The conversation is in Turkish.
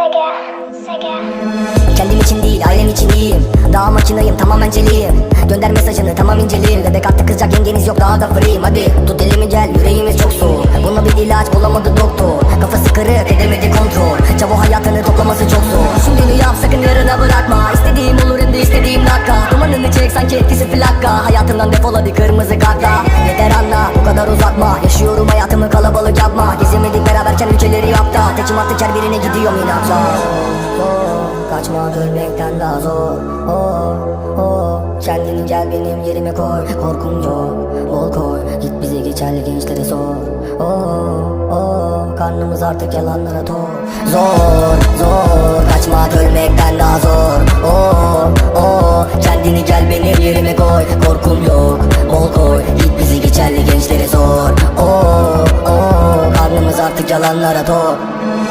Sega, Sega. Kendim için değil ailem için iyiyim. Daha makinayım tamamen celiyim Gönder mesajını tamam inceleyim Bebek artık kızacak yengeniz yok daha da free'yim Hadi tut elimi gel yüreğimiz çok soğuk. Buna bir ilaç bulamadı doktor. Kafası kırık edemedi kontrol. Çavo hayatını toplaması çok zor. Şimdi yap sakın yarına bırakma. İstediğim olur hem de istediğim dakika. Dumanını çek sanki etkisi plaka Hayatımdan defol hadi kırmızı kartla. Yeter anla bu kadar uzatma. Yaşıyorum hayatımı kalabalık yapma. Gezemedik beraberken ülkeleri yapta Tekim artık her birine gidiyorum inatla oh, Kaçmak ölmekten daha zor. Oh, oh. Kendini gel benim yerime koy. Korkum yok bol koy. Git bizi geçerli gençlere sor. Oh, oh. Karnımız artık yalanlara tok Zor zor は何ならと。